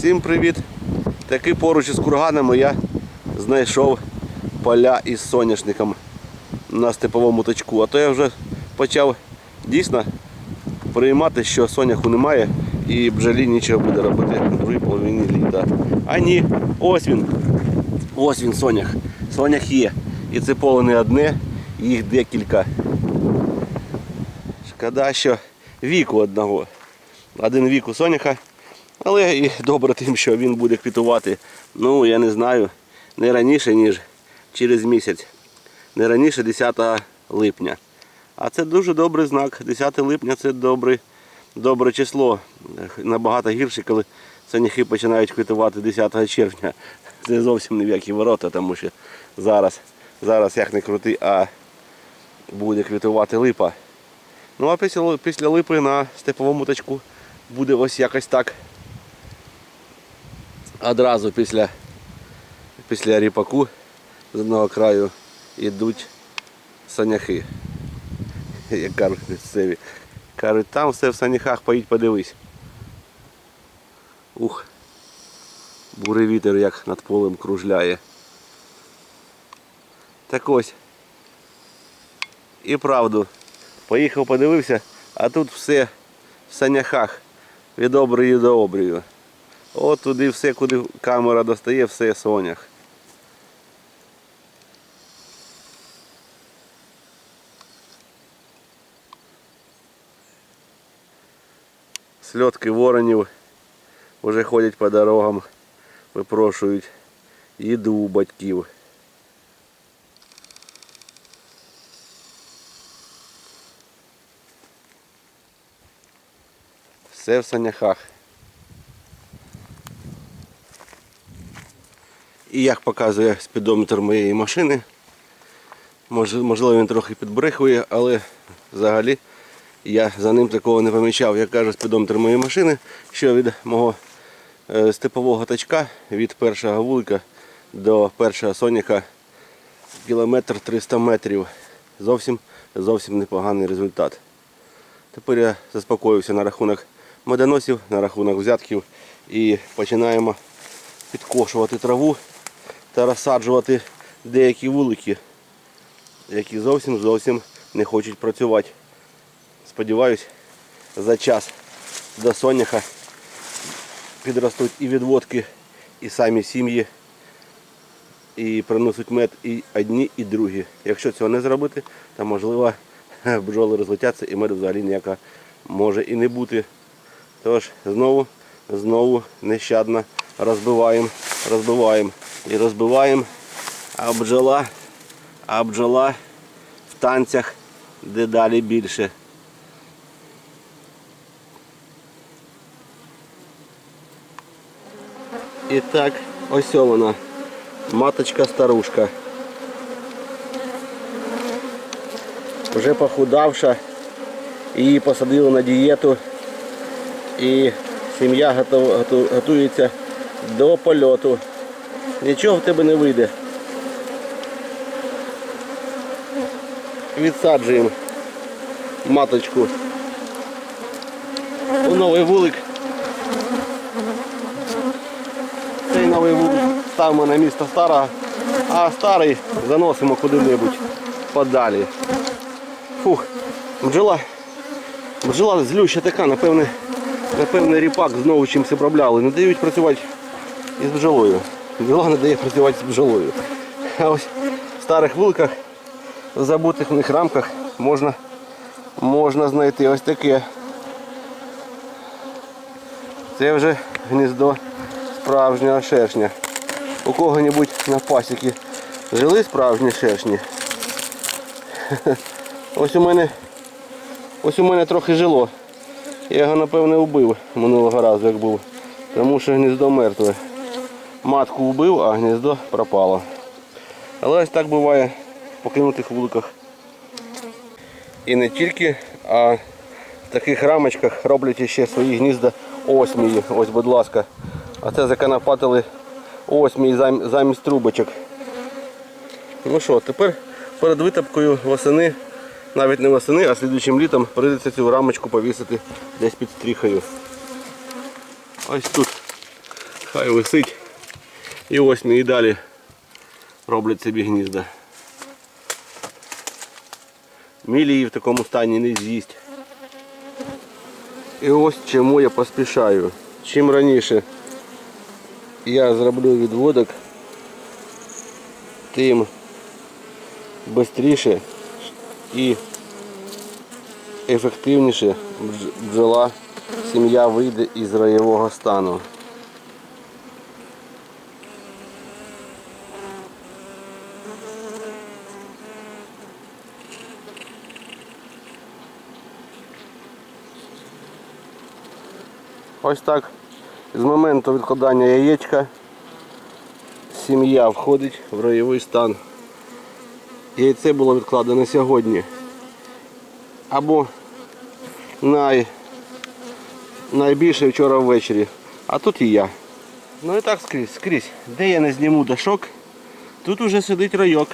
Всім привіт! Таки поруч із курганами я знайшов поля із соняшником на степовому точку. А то я вже почав дійсно приймати, що соняху немає і бджолі нічого буде робити в другій половині літа. А ні, ось він. Ось він сонях. Сонях є. І це поле не одне, їх декілька. Шкода, що віку одного. Один вік у соняха. Але і добре тим, що він буде квітувати, ну я не знаю, не раніше, ніж через місяць. Не раніше 10 липня. А це дуже добрий знак. 10 липня це добре, добре число. Набагато гірше, коли соняхи починають квітувати 10 червня. Це зовсім не в які ворота, тому що зараз, зараз як не крути, а буде квітувати липа. Ну а після, після липи на степовому точку буде ось якось так. Одразу після, після ріпаку з одного краю йдуть саняхи. Як кажуть місцеві. Кажуть, там все в саняхах поїдь подивись. Ух, бурий вітер як над полем кружляє. Так ось. І правду. Поїхав, подивився, а тут все в саняхах від обрію до обрію. От туди все, куди камера достає, все сонях. Сльотки воронів вже ходять по дорогам, випрошують їду у батьків. Все в саняхах. І як показує спідометр моєї машини, можливо він трохи підбрехує, але взагалі я за ним такого не помічав. Як каже спідометр моєї машини, що від мого е, степового тачка, від першого вулика до першого соняка кілометр 300 метрів. Зовсім зовсім непоганий результат. Тепер я заспокоївся на рахунок медоносів, на рахунок взятків і починаємо підкошувати траву та розсаджувати деякі вулики, які зовсім зовсім не хочуть працювати. Сподіваюсь, за час до соняха підростуть і відводки, і самі сім'ї, і приносять мед і одні, і другі. Якщо цього не зробити, то можливо бджоли розлетяться і меду взагалі ніяка може і не бути. Тож знову, знову нещадно розбиваємо, розбиваємо і розбиваємо, а бджола, а бджола в танцях дедалі більше. І так, ось вона, маточка старушка. Вже похудавша, її посадили на дієту і сім'я готується до польоту. Нічого в тебе не вийде. Відсаджуємо маточку у новий вулик. Цей новий вулик ставимо на місто старого, а старий заносимо куди-небудь подалі. Фух, бджола. Бджола злюща така, напевне, напевне ріпак знову чимось обробляли. Не дають працювати із бджолою. Бджола не дає працювати з бджолою. А ось в старих вуликах, в забутих в них рамках можна, можна знайти ось таке. Це вже гніздо справжнього шершня. У кого-небудь на пасіки жили справжні шершні. Ось у мене ось у мене трохи жило. Я його напевне вбив минулого разу, як був. Тому що гніздо мертве. Матку вбив, а гніздо пропало. Але ось так буває в покинутих вуликах. І не тільки, а в таких рамочках роблять ще свої гнізда осмії. Ось, будь ласка. А це законопатили осмії зам- замість трубочок. Ну що, тепер перед витопкою восени, навіть не восени, а слідуючим літом прийдеться цю рамочку повісити десь під стріхою. Ось тут. Хай висить. І ось і далі роблять собі гнізда. Мілі її в такому стані не з'їсть. І ось чому я поспішаю. Чим раніше я зроблю відводок, тим швидше і ефективніше бдж- бджола сім'я вийде із раєвого стану. Ось так. З моменту відкладання яєчка сім'я входить в роєвий стан. Яйце було відкладено сьогодні. Або най... найбільше вчора ввечері. А тут і я. Ну і так скрізь, скрізь. Де я не зніму дашок, тут уже сидить райок.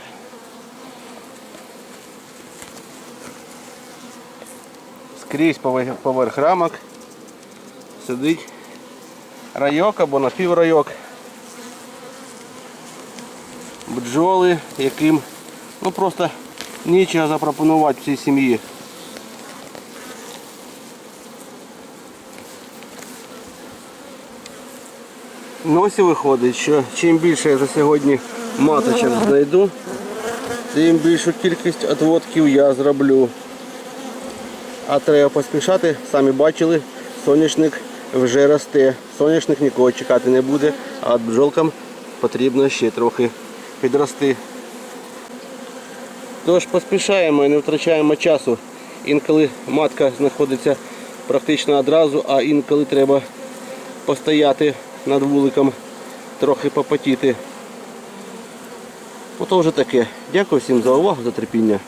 Скрізь поверх, рамок сидить райок або напіврайок. Бджоли, яким ну просто нічого запропонувати цій сім'ї. Носі виходить, що чим більше я за сьогодні маточок знайду, тим більшу кількість отводків я зроблю. А треба поспішати, самі бачили, соняшник вже росте. Соняшник нікого чекати не буде, а бджолкам потрібно ще трохи підрости. Тож поспішаємо і не втрачаємо часу. Інколи матка знаходиться практично одразу, а інколи треба постояти над вуликом, трохи попотіти. Ото вже таке. Дякую всім за увагу, за терпіння.